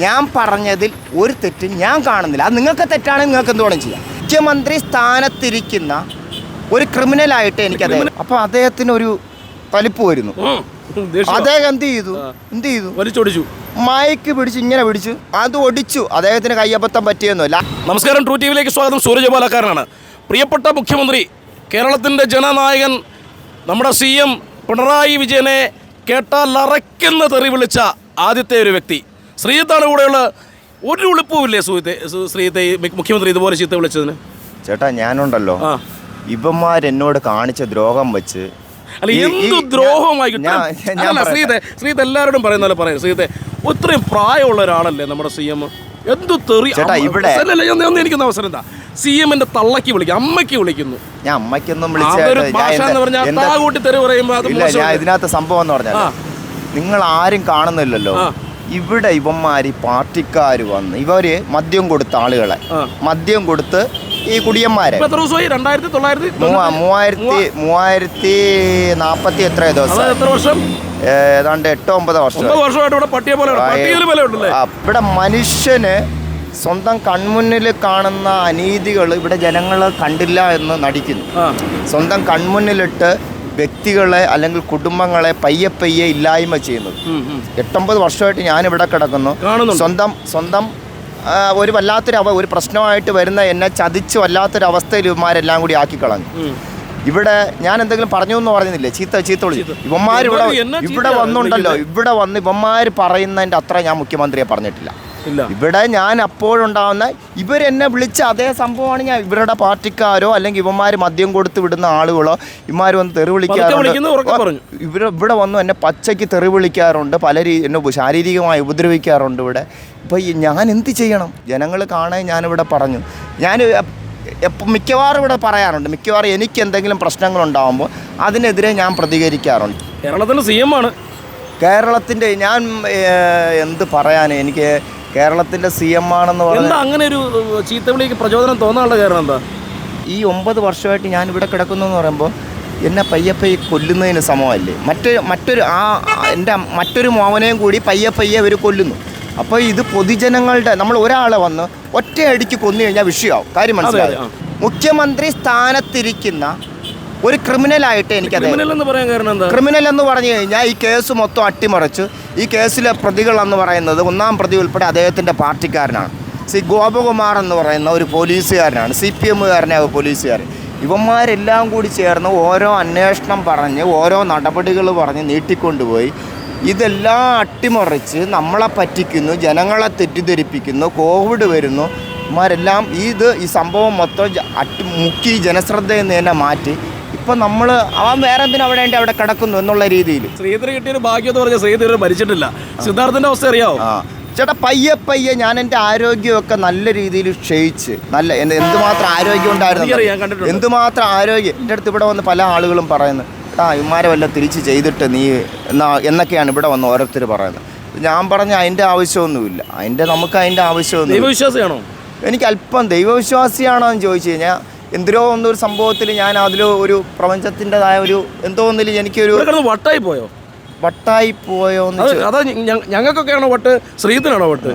ഞാൻ പറഞ്ഞതിൽ ഒരു തെറ്റും ഞാൻ കാണുന്നില്ല. അത് നിങ്ങൾക്ക് തെറ്റാണെങ്കിൽ നിങ്ങൾക്ക് എന്തുവേണം ചെയ്യാം? മുഖ്യമന്ത്രി സ്ഥാനത്തിരിക്കുന്ന ഒരു ക്രിമിനലായിട്ട് എനിക്കത് അപ്പോൾ അദ്ദേഹത്തിന് ഒരു തലിപ്പ് വരുന്നു. അദ്ദേഹം എന്ത് ചെയ്തു? എന്ത് ചെയ്തു? വലിച്ചൊടിച്ചു. മയക്ക് പിടിച്ച് ഇങ്ങനെ പിടിച്ചു അത് ഒടിച്ചു. അദ്ദേഹത്തിന് കയ്യബദ്ധം പറ്റിയൊന്നുമില്ല നമസ്കാരം ട്രൂ ടി വിയിലേക്ക് സ്വാഗതം. സൂരജ് പാലക്കാരനാണ് പ്രിയപ്പെട്ട മുഖ്യമന്ത്രി കേരളത്തിന്റെ ജനനായകൻ നമ്മുടെ സി എം പിണറായി വിജയനെ കേട്ടാൽ അറയ്ക്കുന്ന തെറി വിളിച്ച ആദ്യത്തെ ഒരു വ്യക്തി. ശ്രീജിത്താണ് കൂടെയുള്ള ഒരു ഉളുപ്പുമില്ലേ സുഹൃത്തെ ശ്രീജിത്തെ മുഖ്യമന്ത്രി ഇതുപോലെ ചീത്ത വിളിച്ചതിന്? ചേട്ടാ ഞാനുണ്ടല്ലോ. ഇവന്മാരെന്നോട് കാണിച്ച ദ്രോഹം വെച്ച് അല്ല എന്ത് ദ്രോഹമായി ഞാൻ- ഞാൻ അല്ല പറയട്ടെ. ശ്രീത്തെ ശ്രീത്തെ എല്ലാവരോടും പറയുന്ന പോലെ പറയാം. ശ്രീത്തെ ഒത്രയും പ്രായമുള്ള ഒരാളല്ലേ നമ്മുടെ സി എം? എന്തു തെറി എനിക്കൊന്ന് അവസരം എന്താ സി എമ്മിന്റെ തള്ളക്ക് വിളിക്കും അമ്മയ്ക്ക് വിളിക്കുന്നു. ഞാൻ അമ്മയ്ക്കൊന്നും ഭാഷ എന്ന് പറഞ്ഞാൽ താകൂട്ടി തെറി പറയുമ്പോൾ? ഇതിനകത്ത് സംഭവം എന്ന് പറഞ്ഞാൽ നിങ്ങൾ ആരും കാണുന്നില്ലല്ലോ. ഇവിടെ ഇവന്മാര് പാർട്ടിക്കാര് പാർട്ടിക്കാർ വന്ന് ഇവർ മദ്യം കൊടുത്ത ആളുകളെ. മദ്യം കൊടുത്ത് ഈ കുടിയന്മാരെ. മൂവായിരത്തി മൂവായിരത്തി നാപ്പത്തി എത്ര ദിവസം. എത്ര വർഷം? ഏതാണ്ട് എട്ടോ ഒമ്പതോ വർഷം. ഇവിടെ മനുഷ്യന് സ്വന്തം കൺമുന്നിൽ കാണുന്ന അനീതികൾ ഇവിടെ ജനങ്ങൾ കണ്ടില്ല എന്ന് നടിക്കുന്നു. സ്വന്തം കൺമുന്നിലിട്ട് വ്യക്തികളെ അല്ലെങ്കിൽ കുടുംബങ്ങളെ പയ്യെ പയ്യെ ഇല്ലായ്മ ചെയ്യുന്നത്. എട്ടൊമ്പത് വർഷമായിട്ട് ഞാൻ ഇവിടെ കിടക്കുന്നു സ്വന്തം സ്വന്തം ഒരു വല്ലാത്തൊരു അവ ഒരു പ്രശ്നമായിട്ട് വരുന്ന എന്നെ ചതിച്ച് വല്ലാത്തൊരു അവസ്ഥയിൽ ഇവന്മാരെല്ലാം കൂടി ആക്കി കളഞ്ഞു ഇവിടെ ഞാൻ എന്തെങ്കിലും പറഞ്ഞു എന്ന് പറഞ്ഞില്ലേ ചീത്ത ചീത്ത വിളിച്ചു ഇവന്മാർ ഇവിടെ ഇവിടെ വന്നുണ്ടല്ലോ. ഇവിടെ വന്ന് ഇവന്മാർ പറയുന്നതിന്റെ അത്ര ഞാൻ മുഖ്യമന്ത്രിയെ പറഞ്ഞിട്ടില്ല. ഇവിടെ ഞാൻ അപ്പോഴുണ്ടാവുന്ന ഇവരെന്നെ വിളിച്ച അതേ സംഭവമാണ് ഞാൻ ഇവരുടെ പാർട്ടിക്കാരോ അല്ലെങ്കിൽ ഇവന്മാർ മദ്യം കൊടുത്ത് വിടുന്ന ആളുകളോ ഇവന്മാർ വന്ന് തെറി വിളിക്കാറുണ്ട്. ഇവർ ഇവിടെ വന്നു എന്നെ പച്ചയ്ക്ക് തെറി വിളിക്കാറുണ്ട് പല രീതി എന്നെ ശാരീരികമായി ഉപദ്രവിക്കാറുണ്ട് ഇവിടെ. ഇപ്പോൾ ഞാൻ എന്ത് ചെയ്യണം? ജനങ്ങൾ കാണാൻ ഞാനിവിടെ പറഞ്ഞു. ഞാൻ എപ്പം മിക്കവാറും ഇവിടെ പറയാറുണ്ട്. മിക്കവാറും എനിക്ക് എന്തെങ്കിലും പ്രശ്നങ്ങൾ പ്രശ്നങ്ങളുണ്ടാകുമ്പോൾ അതിനെതിരെ ഞാൻ പ്രതികരിക്കാറുണ്ട്. കേരളത്തിൽ സി എം ആണ്. കേരളത്തിന്റെ ഞാൻ എന്ത് പറയാൻ എനിക്ക് കേരളത്തിന്റെ സി എം ആണെന്ന് പറഞ്ഞാൽ എന്താ അങ്ങനെ ഒരു ചീത്തവിളിക്ക് ചീത്ത വിളിക്ക് പ്രചോദനം തോന്നാനുള്ള കാരണം എന്താ? ഈ ഒമ്പത് വർഷമായിട്ട് ഞാൻ ഇവിടെ കിടക്കുന്നു എന്ന് പറയുമ്പോൾ എന്നെ പയ്യെ പയ്യെ കൊല്ലുന്നതിന് സമമല്ലേ? മറ്റൊരു മറ്റൊരു ആ എന്റെ മറ്റൊരു മോവനെയും കൂടി പയ്യെ പയ്യെ അവർ കൊല്ലുന്നു. അപ്പോൾ ഇത് പൊതുജനങ്ങളുടെ നമ്മൾ ഒരാളെ വന്ന് ഒറ്റയടിക്ക് കൊന്നു കഴിഞ്ഞാൽ വിഷയമാവും. കാര്യം മനസ്സിലായി. മുഖ്യമന്ത്രി സ്ഥാനത്തിരിക്കുന്ന ഒരു ക്രിമിനലായിട്ട് എനിക്കത് ക്രിമിനൽ എന്ന് പറയാൻ കാരണം എന്താ? ക്രിമിനൽ എന്ന് പറഞ്ഞു കഴിഞ്ഞാൽ ഈ കേസ് മൊത്തം അട്ടിമറിച്ച് ഈ കേസിലെ പ്രതികൾ എന്ന് പറയുന്നത് ഒന്നാം പ്രതി ഉൾപ്പെടെ അദ്ദേഹത്തിന്റെ പാർട്ടിക്കാരനാണ്. സി ഗോപകുമാർ എന്ന് പറയുന്ന ഒരു പോലീസുകാരനാണ്. സി പി എമ്മുകാരനായ പോലീസുകാരൻ. ഇവന്മാരെല്ലാം കൂടി ചേർന്ന് ഓരോ അന്വേഷണം പറഞ്ഞ് ഓരോ നടപടികൾ പറഞ്ഞ് നീട്ടിക്കൊണ്ടുപോയി. ഇതെല്ലാം അട്ടിമറിച്ച് നമ്മളെ പറ്റിക്കുന്നു ജനങ്ങളെ തെറ്റിദ്ധരിപ്പിക്കുന്നു കോവിഡ് വരുന്നു. ഇവന്മാരെല്ലാം ഇത് ഈ സംഭവം മൊത്തം അട്ടി മുക്കി ജനശ്രദ്ധയിൽ നിന്ന് തന്നെ മാറ്റി ഇപ്പം നമ്മൾ അവൻ വേറെ എന്തിനും അവിടെ വേണ്ടി അവിടെ കിടക്കുന്നു എന്നുള്ള രീതിയിൽ ശ്രീധര കിട്ടിയൊരു ഭാഗ്യം എന്ന് പറഞ്ഞാൽ ശ്രീധര മരിച്ചിട്ടില്ല. സിദ്ധാർത്ഥന്റെ അവസ്ഥ അറിയാവോ? ആ. ചേട്ടാ പയ്യെ പയ്യെ ഞാൻ എന്റെ ആരോഗ്യമൊക്കെ നല്ല രീതിയിൽ ക്ഷയിച്ച്. നല്ല എന്റെ എന്തുമാത്രം ആരോഗ്യം എനിക്കറിയാം, ഉണ്ടായിരുന്നു കണ്ടിട്ടുണ്ട്. എന്തുമാത്രം ആരോഗ്യം? എന്റെ അടുത്ത് ഇവിടെ വന്ന് പല ആളുകളും പറയുന്നത് ആ ഇമാരെ വല്ല തിരിച്ച് ചെയ്തിട്ട് നീ എന്നാ എന്നൊക്കെയാണ് ഇവിടെ വന്ന് ഓരോരുത്തർ പറയുന്നത്. ഞാൻ പറഞ്ഞ അതിന്റെ ആവശ്യമൊന്നുമില്ല. അതിന്റെ നമുക്ക് അതിന്റെ ആവശ്യമൊന്നുമില്ല. ദൈവവിശ്വാസിയാണോ? എനിക്ക് അല്പം ദൈവവിശ്വാസിയാണോ എന്ന് ചോദിച്ചു കഴിഞ്ഞാൽ എന്തിനോ ഒന്നൊരു സംഭവത്തിൽ ഞാൻ അതിൽ ഒരു പ്രപഞ്ചത്തിന്റെതായ ഒരു എന്തോ ഒന്നിൽ എനിക്കൊരു വട്ടായി പോയോ? വട്ടായി പോയോ അതാ ഞങ്ങൾക്കൊക്കെയാണോ വട്ട്? ശ്രീധനാണോ വട്ട്?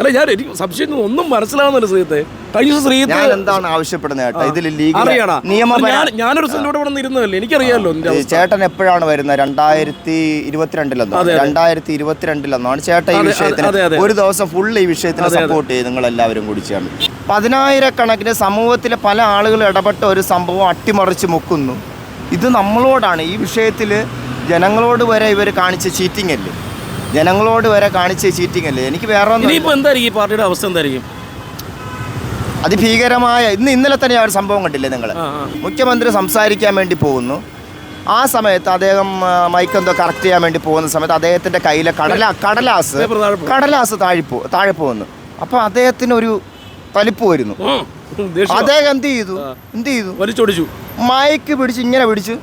അല്ല ഞാൻ എനിക്ക് സംശയം ഒന്നും മനസ്സിലാവുന്നില്ല ശ്രീത്തെ കഴിഞ്ഞ ശ്രീത്തെ ഞാൻ എന്താണ് ആവശ്യപ്പെടുന്നത് ചേട്ടാ ഇതിൽ ലീഗൽ അറിയണ നിയമപര ഞാൻ ഞാനൊരു ദിവസം ഇവിടെ ഇരുന്നതല്ലേ? എനിക്കറിയാമല്ലോ. ചേട്ടൻ എപ്പോഴാണ് വരുന്നത്? രണ്ടായിരത്തി ഇരുപത്തിരണ്ടിലെന്നോ. രണ്ടായിരത്തി ഇരുപത്തിരണ്ടിലെന്നാണ് ചേട്ടൻ ഈ വിഷയത്തിന്. ഒരു ദിവസം ഫുൾ ഈ വിഷയത്തിന്. സപ്പോർട്ട് ചെയ്ത് നിങ്ങൾ എല്ലാവരും കൂടി ചെയ്യണം പതിനായിരക്കണക്കിന് സമൂഹത്തിലെ പല ആളുകൾ ഇടപെട്ട ഒരു സംഭവം അട്ടിമറിച്ച് മുക്കുന്നു. ഇത് നമ്മളോടാണ്. ഈ വിഷയത്തിൽ ജനങ്ങളോട് വരെ ഇവർ കാണിച്ച ചീറ്റിംഗ് അല്ലേ? ജനങ്ങളോട് വരെ കാണിച്ച ചീറ്റിംഗ് അല്ലേ? എനിക്ക് വേറെ എന്തായിരിക്കും? ഈ പാർട്ടിയുടെ അവസ്ഥ എന്തായിരിക്കും? അതിഭീകരമായ ഇന്ന് ഇന്നലെ തന്നെ ആ ഒരു സംഭവം കണ്ടില്ലേ നിങ്ങൾ. മുഖ്യമന്ത്രി സംസാരിക്കാൻ വേണ്ടി പോകുന്നു. ആ സമയത്ത് അദ്ദേഹം മൈക്കെന്തോ മൈക്ക് എന്തോ കറക്റ്റ് ചെയ്യാൻ വേണ്ടി പോകുന്ന സമയത്ത് അദ്ദേഹത്തിന്റെ കയ്യിലെ കടല കടലാസ്. കടലാസ് താഴിപ്പോ താഴെ പോകുന്നു. അപ്പൊ അദ്ദേഹത്തിന് ഒരു തലിപ്പ് വരുന്നു. അദ്ദേഹം എന്ത് ചെയ്തു? എന്ത് ചെയ്തു? വലിച്ചൊടിച്ചു. മയക്ക് പിടിച്ച് ഇങ്ങനെ പിടിച്ച്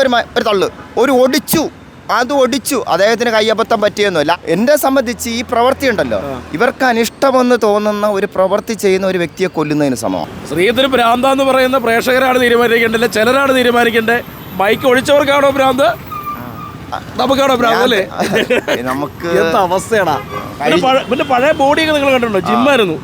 ഒരു ഒരു തള്ളു ഒരു ഒടിച്ചു. അത് ഒടിച്ചു. അദ്ദേഹത്തിന് കയ്യബദ്ധം പറ്റിയൊന്നുമില്ല. എന്നെ സംബന്ധിച്ച് ഈ പ്രവൃത്തി ഉണ്ടല്ലോ. ഇവർക്ക് അനിഷ്ടമെന്ന് തോന്നുന്ന ഒരു പ്രവൃത്തി ചെയ്യുന്ന ഒരു വ്യക്തിയെ കൊല്ലുന്നതിന് സമമാണ്. ശ്രീധര് ഭ്രാന്ത എന്ന് പറയുന്ന പ്രേക്ഷകരാണ് തീരുമാനിക്കേണ്ടത്. ചിലരാണ് തീരുമാനിക്കേണ്ടത്. ബൈക്ക് ഒഴിച്ചവർക്കാണോ ഭ്രാന്ത്? നമുക്കാണോ ഭ്രാന്ത് അല്ലേ? നമുക്ക് എന്താ അവസ്ഥയാടാ. പിന്നെ പഴയ ബോഡിയൊക്കെ നിങ്ങൾ കണ്ടിട്ടുണ്ടോ? ജിമ്മായിരുന്നു.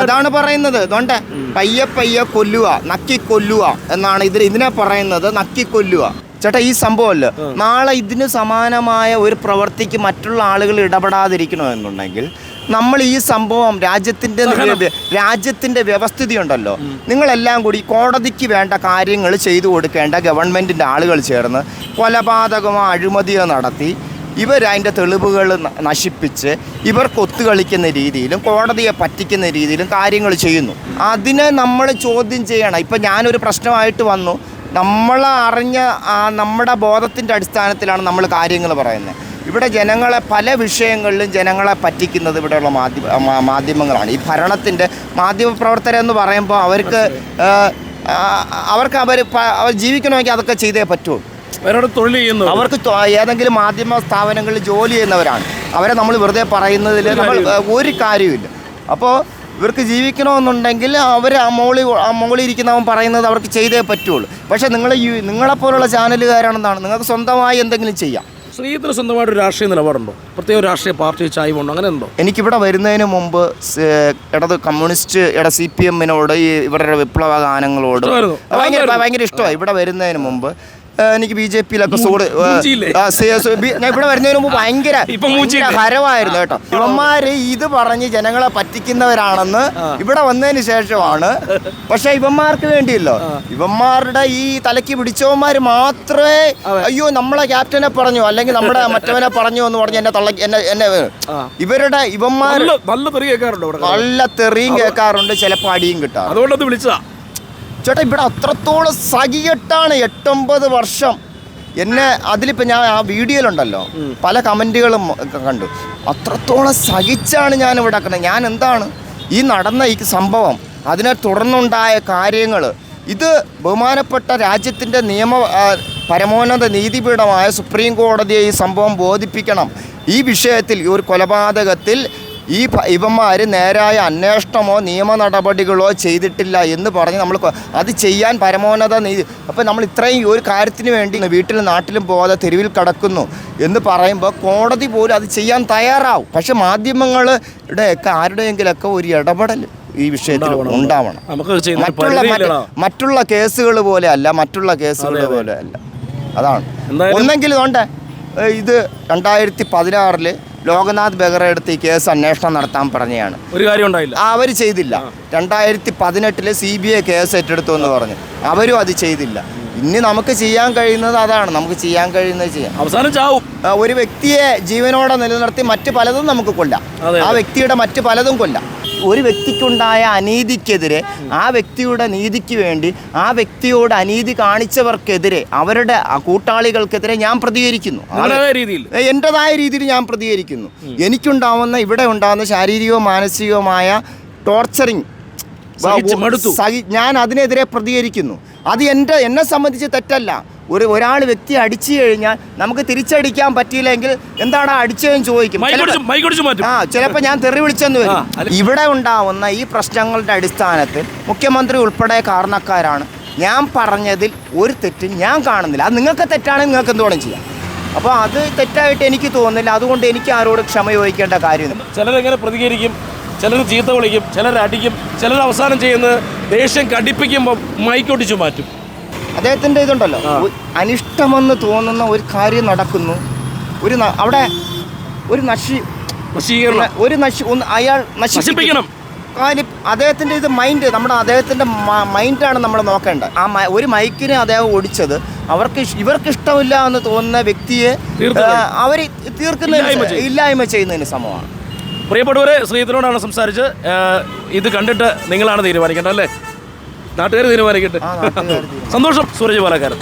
അതാണ് പറയുന്നത്. അതുകൊണ്ട് പയ്യെ പയ്യെ കൊല്ലുക നക്കി കൊല്ലുക എന്നാണ് ഇതിൽ ഇതിനെ പറയുന്നത് നക്കി കൊല്ലുക. ചേട്ടാ ഈ സംഭവമല്ല? നാളെ ഇതിന് സമാനമായ ഒരു പ്രവൃത്തിക്ക് മറ്റുള്ള ആളുകൾ ഇടപെടാതിരിക്കണമെന്നുണ്ടെങ്കിൽ നമ്മൾ ഈ സംഭവം രാജ്യത്തിന്റെ രാജ്യത്തിന്റെ രാജ്യത്തിന്റെ വ്യവസ്ഥിതി ഉണ്ടല്ലോ നിങ്ങളെല്ലാം കൂടി കോടതിക്ക് വേണ്ട കാര്യങ്ങൾ ചെയ്തു കൊടുക്കേണ്ട ഗവൺമെന്റിന്റെ ആളുകൾ ചേർന്ന് കൊലപാതകമോ അഴിമതിയോ നടത്തി ഇവർ അതിന്റെ തെളിവുകൾ നശിപ്പിച്ച് ഇവർ കൊത്തുകളിക്കുന്ന രീതിയിലും കോടതിയെ പറ്റിക്കുന്ന രീതിയിലും കാര്യങ്ങൾ ചെയ്യുന്നു. അതിനെ നമ്മൾ ചോദ്യം ചെയ്യണം. ഇപ്പം ഞാനൊരു പ്രശ്നമായിട്ട് വന്നു. നമ്മൾ അറിഞ്ഞ ആ നമ്മുടെ ബോധത്തിന്റെ അടിസ്ഥാനത്തിലാണ് നമ്മൾ കാര്യങ്ങൾ പറയുന്നത്. ഇവിടെ ജനങ്ങളെ പല വിഷയങ്ങളിലും ജനങ്ങളെ പറ്റിക്കുന്നത് ഇവിടെയുള്ള മാധ്യമ മാധ്യമങ്ങളാണ്. ഈ ഭരണത്തിന്റെ മാധ്യമപ്രവർത്തകരെന്ന് പറയുമ്പോൾ അവർക്ക് അവർക്ക് അവർ അവർ ജീവിക്കണമെങ്കിൽ അതൊക്കെ ചെയ്തേ പറ്റുള്ളൂ തൊഴിൽ ചെയ്യുന്നു അവർക്ക് ഏതെങ്കിലും മാധ്യമ സ്ഥാപനങ്ങളിൽ ജോലി ചെയ്യുന്നവരാണ്. അവരെ നമ്മൾ വെറുതെ പറയുന്നതിൽ നമ്മൾ ഒരു കാര്യമില്ല അപ്പോൾ ഇവർക്ക് ജീവിക്കണമെന്നുണ്ടെങ്കിൽ അവർ ആ മോളി ആ മോളി ഇരിക്കുന്നവൻ പറയുന്നത് അവർക്ക് ചെയ്തേ പറ്റുള്ളൂ. പക്ഷേ നിങ്ങൾ നിങ്ങളെ നിങ്ങളെപ്പോലുള്ള ചാനലുകാരാണെന്നാണ് നിങ്ങൾക്ക് സ്വന്തമായി എന്തെങ്കിലും ചെയ്യാം. ശ്രീധര സ്വന്തമായിട്ട് ഒരു രാഷ്ട്രീയ നിലപാടുണ്ടോ? പ്രത്യേക രാഷ്ട്രീയ പാർട്ടി ചായ്വുണ്ടോ? അങ്ങനെ ഉണ്ടോ എനിക്കിവിടെ വരുന്നതിന് മുമ്പ് ഇടത് കമ്മ്യൂണിസ്റ്റ് ഇട സി പി എമ്മിനോട് ഈ ഇവരുടെ വിപ്ലവ ഗാനങ്ങളോട്. ഭയങ്കര ഭയങ്കര ഇഷ്ടമായി. ഇവിടെ വരുന്നതിന് മുമ്പ് എനിക്ക് ബി ജെ പിയിലൊക്കെ സൂട്? ഞാൻ ഇവിടെ വരുന്നതിന് മുമ്പ് ഭയങ്കര ഹരമായിരുന്നു കേട്ടോ. ഇവന്മാര് ഇത് പറഞ്ഞ് ജനങ്ങളെ പറ്റിക്കുന്നവരാണെന്ന് ഇവിടെ വന്നതിന് ശേഷമാണ്. പക്ഷെ ഇവന്മാർക്ക് വേണ്ടിയല്ലോ. ഇവന്മാരുടെ ഈ തലയ്ക്ക് പിടിച്ചവന്മാര് മാത്രമേ അയ്യോ നമ്മളെ ക്യാപ്റ്റനെ പറഞ്ഞു അല്ലെങ്കിൽ നമ്മുടെ മറ്റവനെ പറഞ്ഞു എന്ന് പറഞ്ഞ് എന്നെ തള്ള എന്നെ എന്നെ ഇവരുടെ ഇവന്മാർ നല്ല തെറിയും കേൾക്കാറുണ്ട് ചിലപ്പോൾ അടിയും കിട്ടാം അതുകൊണ്ടത് വിളിച്ചതാ. ചേട്ടാ ഇവിടെ അത്രത്തോളം സഹികെട്ടാണ് എട്ടൊമ്പത് വർഷം. എന്നെ അതിലിപ്പോൾ ഞാൻ ആ വീഡിയോയിലുണ്ടല്ലോ പല കമന്റുകളും കണ്ടു. അത്രത്തോളം സഹിച്ചാണ് ഞാൻ ഇവിടെ ഞാൻ എന്താണ് ഈ നടന്ന ഈ സംഭവം അതിനെ തുടർന്നുണ്ടായ കാര്യങ്ങൾ ഇത് ബഹുമാനപ്പെട്ട രാജ്യത്തിന്റെ നിയമ പരമോന്നത നീതിപീഠമായ സുപ്രീം കോടതിയെ ഈ സംഭവം ബോധിപ്പിക്കണം. ഈ വിഷയത്തിൽ ഈ ഒരു കൊലപാതകത്തിൽ ഈ ഇവന്മാർ നേരായ അന്വേഷണമോ നിയമ നടപടികളോ ചെയ്തിട്ടില്ല എന്ന് പറഞ്ഞ് നമ്മൾ അത് ചെയ്യാൻ പരമോന്നത നീതി അപ്പോൾ നമ്മൾ ഇത്രയും ഒരു കാര്യത്തിന് വേണ്ടി വീട്ടിലും നാട്ടിലും പോകാതെ തെരുവിൽ കിടക്കുന്നു എന്ന് പറയുമ്പോൾ കോടതി പോലും അത് ചെയ്യാൻ തയ്യാറാവും. പക്ഷെ മാധ്യമങ്ങളുടെ ഒക്കെ ആരുടെയെങ്കിലൊക്കെ ഒരു ഇടപെടൽ ഈ വിഷയത്തിൽ ഉണ്ടാവണം. മറ്റുള്ള മറ്റ് മറ്റുള്ള കേസുകൾ പോലെ അല്ല മറ്റുള്ള കേസുകൾ പോലെ അല്ല. അതാണ്. ഒന്നെങ്കിലും ഒന്നെങ്കിൽ വേണ്ട ഇത് രണ്ടായിരത്തി പതിനാറിൽ ലോകനാഥ് ബെഹ്റ എടുത്ത് ഈ കേസ് അന്വേഷണം നടത്താൻ പറഞ്ഞതാണ് ഒരു കാര്യം ഉണ്ടായില്ല. അവർ ചെയ്തില്ല. രണ്ടായിരത്തി പതിനെട്ടിൽ സി ബി ഐ കേസ് ഏറ്റെടുത്തു എന്ന് പറഞ്ഞു. അവരും അത് ചെയ്തില്ല. ഇനി നമുക്ക് ചെയ്യാൻ കഴിയുന്നത് അതാണ്. നമുക്ക് ചെയ്യാൻ കഴിയുന്നത് ചെയ്യാം. അവസാനം ചാവും. ഒരു വ്യക്തിയെ ജീവനോടെ നിലനിർത്തി മറ്റു പലതും നമുക്ക് കൊല്ലാം. ആ വ്യക്തിയുടെ മറ്റു പലതും കൊല്ലാം. ഒരു വ്യക്തിക്കുണ്ടായ അനീതിക്കെതിരെ ആ വ്യക്തിയുടെ നീതിക്ക് വേണ്ടി ആ വ്യക്തിയോട് അനീതി കാണിച്ചവർക്കെതിരെ അവരുടെ കൂട്ടാളികൾക്കെതിരെ ഞാൻ പ്രതികരിക്കുന്നു. രീതിയിൽ. എന്റെതായ രീതിയിൽ ഞാൻ പ്രതികരിക്കുന്നു. എനിക്കുണ്ടാവുന്ന ഇവിടെ ഉണ്ടാകുന്ന ശാരീരികവും മാനസികവുമായ ടോർച്ചറിങ് ഞാൻ അതിനെതിരെ പ്രതികരിക്കുന്നു. അത് എന്റെ എന്നെ സംബന്ധിച്ച് തെറ്റല്ല. ഒരു ഒരാൾ വ്യക്തി അടിച്ചു കഴിഞ്ഞാൽ നമുക്ക് തിരിച്ചടിക്കാൻ പറ്റിയില്ലെങ്കിൽ എന്താണ് അടിച്ചതെന്ന് ചോദിക്കും. ആ ചിലപ്പോൾ ഞാൻ തെറി വിളിച്ചെന്ന് വരും. ഇവിടെ ഉണ്ടാവുന്ന ഈ പ്രശ്നങ്ങളുടെ അടിസ്ഥാനത്തിൽ മുഖ്യമന്ത്രി ഉൾപ്പെടെ കാരണക്കാരാണ്. ഞാൻ പറഞ്ഞതിൽ ഒരു തെറ്റും ഞാൻ കാണുന്നില്ല. അത് നിങ്ങൾക്ക് തെറ്റാണെങ്കിൽ നിങ്ങൾക്ക് എന്തുവേണം ചെയ്യാം. അപ്പോൾ അത് തെറ്റായിട്ട് എനിക്ക് തോന്നുന്നില്ല. അതുകൊണ്ട് എനിക്ക് ആരോട് ക്ഷമ ചോദിക്കേണ്ട കാര്യമില്ല. ചിലരെങ്ങനെ പ്രതികരിക്കും ചിലർ ചീത്ത വിളിക്കും ചിലർ അടിക്കും ചിലർ അവസാനം ചെയ്യുന്നത് ദേഷ്യം കടിപ്പിക്കുമ്പോൾ മൈക്കൊട്ടിച്ചു മാറ്റും. അദ്ദേഹത്തിന്റെ ഇതുണ്ടല്ലോ. അനിഷ്ടമെന്ന് തോന്നുന്ന ഒരു കാര്യം നടക്കുന്നു. ഒരു അവിടെ ഒരു നശി നശീകരണം. ഒരു നശി ഒന്ന് അയാൾ നശിപ്പിക്കണം. കാര്യം അദ്ദേഹത്തിന്റെ ഇത് മൈൻഡ് നമ്മുടെ അദ്ദേഹത്തിന്റെ മൈൻഡാണ് നമ്മൾ നോക്കേണ്ടത്. ആ ഒരു മൈക്കിനെ അദ്ദേഹം ഓടിച്ചത്. അവർക്ക് ഇവർക്ക് ഇഷ്ടമില്ല എന്ന് തോന്നുന്ന വ്യക്തിയെ അവർ തീർക്കുന്ന ഇല്ലായ്മ ചെയ്യുന്നതിന് സമമാണ്. പ്രിയപ്പെട്ടവരെ ശ്രീധരനോടാണ് സംസാരിച്ച് ഇത് കണ്ടിട്ട് നിങ്ങളാണ് തീരുമാനിക്കേണ്ടത് അല്ലേ? നാട്ടുകാർ തീരുമാനിക്കട്ടെ. സന്തോഷം സൂരജ് പാലക്കാരൻ